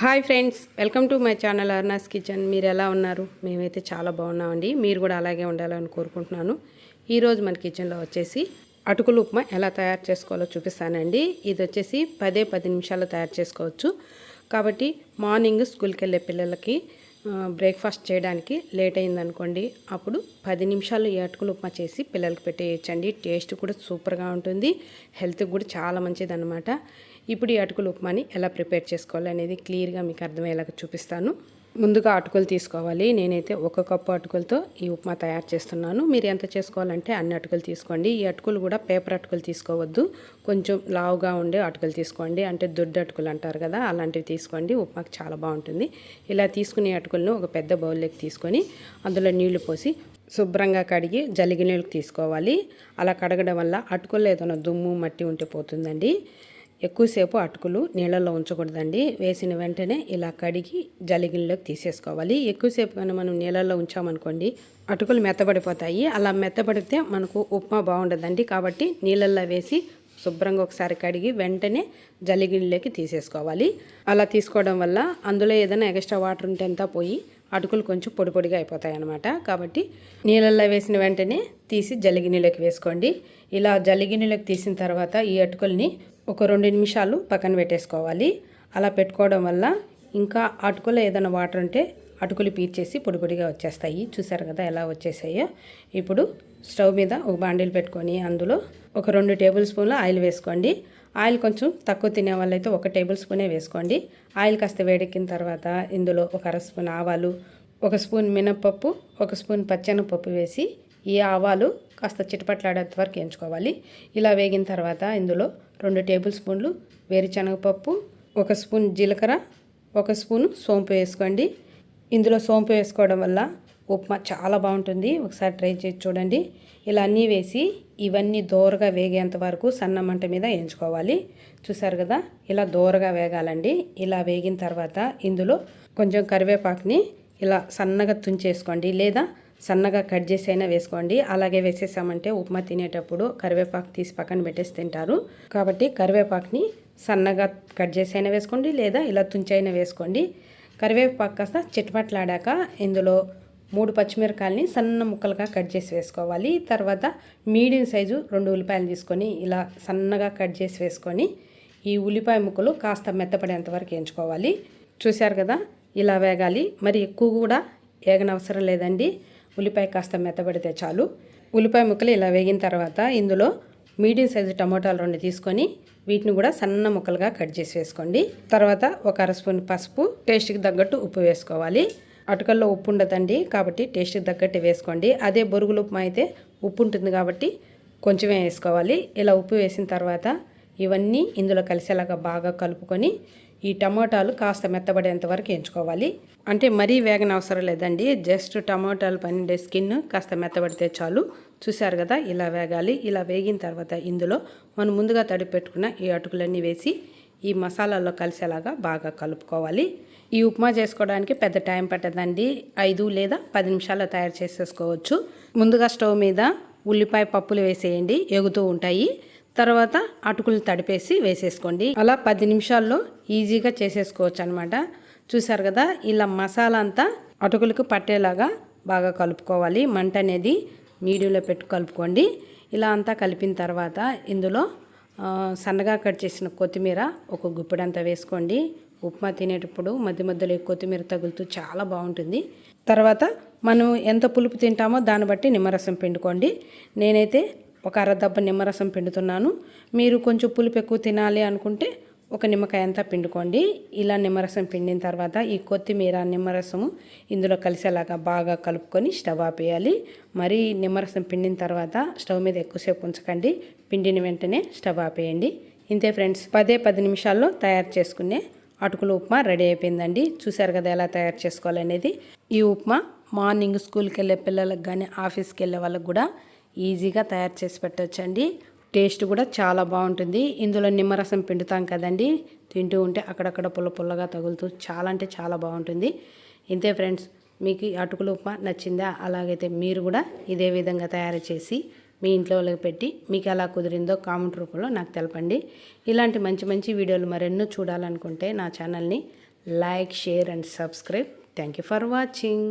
Hi friends welcome to my channel Arna's kitchen. మీరు ఎలా ఉన్నారు? మేమైతే చాలా బాగున్నామండి. మీరు కూడా అలాగే ఉండాలని కోరుకుంటున్నాను. ఈరోజు మన కిచెన్లో వచ్చేసి అటుకులు ఉప్మా ఎలా తయారు చేసుకోవాలో చూపిస్తానండి. ఇది వచ్చేసి పదే పది నిమిషాల్లో తయారు చేసుకోవచ్చు. కాబట్టి మార్నింగ్ స్కూల్కి వెళ్ళే పిల్లలకి బ్రేక్ఫాస్ట్ చేయడానికి లేట్ అయిందనుకోండి అప్పుడు పది నిమిషాలు ఈ అటుకులు ఉప్మా చేసి పిల్లలకి పెట్టేయచ్చండి. టేస్ట్ కూడా సూపర్గా ఉంటుంది. హెల్త్కి కూడా చాలా మంచిదన్నమాట. ఇప్పుడు ఈ అటుకులు ఉప్మాని ఎలా ప్రిపేర్ చేసుకోవాలి అనేది క్లియర్గా మీకు అర్థమయ్యేలాగా చూపిస్తాను. ముందుగా అటుకులు తీసుకోవాలి. నేనైతే ఒక కప్పు అటుకులతో ఈ ఉప్మా తయారు చేస్తున్నాను. మీరు ఎంత చేసుకోవాలంటే అన్ని అటుకులు తీసుకోండి. ఈ అటుకులు కూడా పేపర్ అటుకులు తీసుకోవద్దు. కొంచెం లావుగా ఉండే అటుకులు తీసుకోండి. అంటే దొడ్డు అటుకులు అంటారు కదా అలాంటివి తీసుకోండి. ఉప్మాకి చాలా బాగుంటుంది. ఇలా తీసుకునే అటుకులను ఒక పెద్ద బౌల్లోకి తీసుకొని అందులో నీళ్ళు పోసి శుభ్రంగా కడిగి జలిగి నీళ్ళకి తీసుకోవాలి. అలా కడగడం వల్ల అటుకుల్లో ఏదైనా దుమ్ము మట్టి ఉంటే పోతుందండి. ఎక్కువసేపు అటుకులు నీళ్ళల్లో ఉంచకూడదండి. వేసిన వెంటనే ఇలా కడిగి జలిగిల్లోకి తీసేసుకోవాలి. ఎక్కువసేపు కానీ మనం నీళ్ళల్లో ఉంచామనుకోండి అటుకులు మెత్తబడిపోతాయి. అలా మెత్తబడితే మనకు ఉప్మా బాగుండదండి. కాబట్టి నీళ్ళల్లో వేసి శుభ్రంగా ఒకసారి కడిగి వెంటనే జలిగిల్లోకి తీసేసుకోవాలి. అలా తీసుకోవడం వల్ల అందులో ఏదైనా ఎక్స్ట్రా వాటర్ ఉంటే అంతా పోయి అటుకులు కొంచెం పొడి పొడిగా అయిపోతాయి అన్నమాట కాబట్టి నీళ్ళల్లో వేసిన వెంటనే తీసి జలిగినీలోకి వేసుకోండి. ఇలా జలిగినీలోకి తీసిన తర్వాత ఈ అటుకుల్ని ఒక రెండు నిమిషాలు పక్కన పెట్టేసుకోవాలి. అలా పెట్టుకోవడం వల్ల ఇంకా అటుకులో ఏదైనా వాటర్ ఉంటే అటుకులు పీల్చేసి పొడి పొడిగా వచ్చేస్తాయి. చూసారు కదా ఎలా వచ్చేసాయో? ఇప్పుడు స్టవ్ మీద ఒక బాండీలు పెట్టుకొని అందులో ఒక రెండు టేబుల్ స్పూన్ల ఆయిల్ వేసుకోండి. ఆయిల్ కొంచెం తక్కువ తినే వాళ్ళైతే ఒక టేబుల్ స్పూనే వేసుకోండి. ఆయిల్ కాస్త వేడెక్కిన తర్వాత ఇందులో ఒక అర స్పూన్ ఆవాలు ఒక స్పూన్ మినప్పప్పు ఒక స్పూన్ పచ్చెనపప్పు వేసి ఈ ఆవాలు కాస్త చిటపట్లాడేంత వరకు వేయించుకోవాలి. ఇలా వేగిన తర్వాత ఇందులో రెండు టేబుల్ స్పూన్లు వేరుశనగపప్పు ఒక స్పూన్ జీలకర్ర ఒక స్పూను సోంపు వేసుకోండి. ఇందులో సోంపు వేసుకోవడం వల్ల ఉప్మా చాలా బాగుంటుంది. ఒకసారి ట్రై చేసి చూడండి. ఇలా అన్నీ వేసి ఇవన్నీ దోరగా వేగేంత వరకు సన్న మంట మీద వేయించుకోవాలి. చూసారు కదా? ఇలా దోరగా వేగాలండి. ఇలా వేగిన తర్వాత ఇందులో కొంచెం కరివేపాకుని ఇలా సన్నగా తుంచేసుకోండి. లేదా సన్నగా కట్ చేసి అయినా వేసుకోండి. అలాగే వేసేసామంటే ఉప్మా తినేటప్పుడు కరివేపాకు తీసి పక్కన పెట్టేసి తింటారు. కాబట్టి కరివేపాకుని సన్నగా కట్ చేసి అయినా వేసుకోండి. లేదా ఇలా తుంచి అయినా వేసుకోండి. కరివేపాకు కాస్త చిట్పట్లాడాక ఇందులో మూడు పచ్చిమిరకాయలని సన్న ముక్కలుగా కట్ చేసి వేసుకోవాలి. తర్వాత మీడియం సైజు రెండు ఉల్లిపాయలు తీసుకొని ఇలా సన్నగా కట్ చేసి వేసుకొని ఈ ఉల్లిపాయ ముక్కలు కాస్త మెత్తపడేంత వరకు ఎంచుకోవాలి చూశారు కదా? ఇలా వేగాలి. మరి ఎక్కువ కూడా వేగనవసరం లేదండి. ఉల్లిపాయ కాస్త మెత్తబడితే చాలు. ఉల్లిపాయ ముక్కలు ఇలా వేగిన తర్వాత ఇందులో మీడియం సైజు టమోటాలు రెండు తీసుకొని వీటిని కూడా సన్న ముక్కలుగా కట్ చేసి వేసుకోండి. తర్వాత ఒక అర స్పూన్ పసుపు టేస్ట్కి తగ్గట్టు ఉప్పు వేసుకోవాలి. అటుకల్లో ఉప్పు ఉండదండి కాబట్టి టేస్ట్కి తగ్గట్టు వేసుకోండి. అదే బొరుగులు ఉప్మా అయితే ఉప్పు ఉంటుంది కాబట్టి కొంచెమే వేసుకోవాలి. ఇలా ఉప్పు వేసిన తర్వాత ఇవన్నీ ఇందులో కలిసేలాగా బాగా కలుపుకొని ఈ టమోటాలు కాస్త మెత్తబడేంత వరకు ఎంచుకోవాలి అంటే మరీ వేగన అవసరం లేదండి. జస్ట్ టమోటాలు పండే స్కిన్ కాస్త మెత్తబడితే చాలు. చూశారు కదా ఇలా వేగాలి. ఇలా వేగిన తర్వాత ఇందులో మనం ముందుగా తడిపెట్టుకున్న ఈ అటుకులన్నీ వేసి ఈ మసాలాలో కలిసేలాగా బాగా కలుపుకోవాలి. ఈ ఉప్మా చేసుకోవడానికి పెద్ద టైం పట్టదండి. ఐదు లేదా పది నిమిషాల్లో తయారు చేసేసుకోవచ్చు. ముందుగా స్టవ్ మీద ఉల్లిపాయ పప్పులు వేసేయండి. ఎగుతూ ఉంటాయి. తర్వాత అటుకులు తడిపేసి వేసేసుకోండి. అలా పది నిమిషాల్లో ఈజీగా చేసేసుకోవచ్చు అనమాట చూసారు కదా ఇలా మసాలా అంతా అటుకులకు పట్టేలాగా బాగా కలుపుకోవాలి. మంట అనేది మీడియంలో పెట్టి కలుపుకోండి. ఇలా అంతా కలిపిన తర్వాత ఇందులో సన్నగా కట్ చేసిన కొత్తిమీర ఒక గుప్పిడంతా వేసుకోండి. ఉప్మా తినేటప్పుడు మధ్య మధ్యలో కొత్తిమీర తగులుతూ చాలా బాగుంటుంది. తర్వాత మనం ఎంత పులుపు తింటామో దాన్ని బట్టి నిమ్మరసం పిండుకోండి. నేనైతే ఒక అరదబ్బ నిమ్మరసం పిండుతున్నాను. మీరు కొంచెం పులుపు ఎక్కువ తినాలి అనుకుంటే ఒక నిమ్మకాయ అంతా పిండుకోండి. ఇలా నిమ్మరసం పిండిన తర్వాత ఈ కొత్తిమీర నిమ్మరసము ఇందులో కలిసేలాగా బాగా కలుపుకొని స్టవ్ ఆపేయాలి. మరి నిమ్మరసం పిండిన తర్వాత స్టవ్ మీద ఎక్కువసేపు ఉంచకండి. పిండిన వెంటనే స్టవ్ ఆపేయండి. ఇంతే ఫ్రెండ్స్ పదే పది నిమిషాల్లో తయారు చేసుకునే అటుకుల ఉప్మా రెడీ అయిపోయిందండి. చూశారు కదా ఎలా తయారు చేసుకోవాలనేది. ఈ ఉప్మా మార్నింగ్ స్కూల్కి వెళ్ళే పిల్లలకు కానీ ఆఫీస్కి వెళ్ళే వాళ్ళకి కూడా ఈజీగా తయారు చేసి పెట్టవచ్చండి టేస్ట్ కూడా చాలా బాగుంటుంది. ఇందులో నిమ్మరసం పిండుతాం కదండి. తింటూ ఉంటే అక్కడక్కడ పుల్ల పుల్లగా తగులుతూ చాలా అంటే చాలా బాగుంటుంది. ఇంతే ఫ్రెండ్స్ మీకు అటుకులు ఉప్మా నచ్చిందా? అలాగైతే మీరు కూడా ఇదే విధంగా తయారు చేసి మీ ఇంట్లో వాళ్ళకి పెట్టి మీకు ఎలా కుదిరిందో కామెంట్ రూపంలో నాకు తెలపండి. ఇలాంటి మంచి మంచి వీడియోలు మరెన్నో చూడాలనుకుంటే నా ఛానల్ని like share and subscribe. Thank you for watching.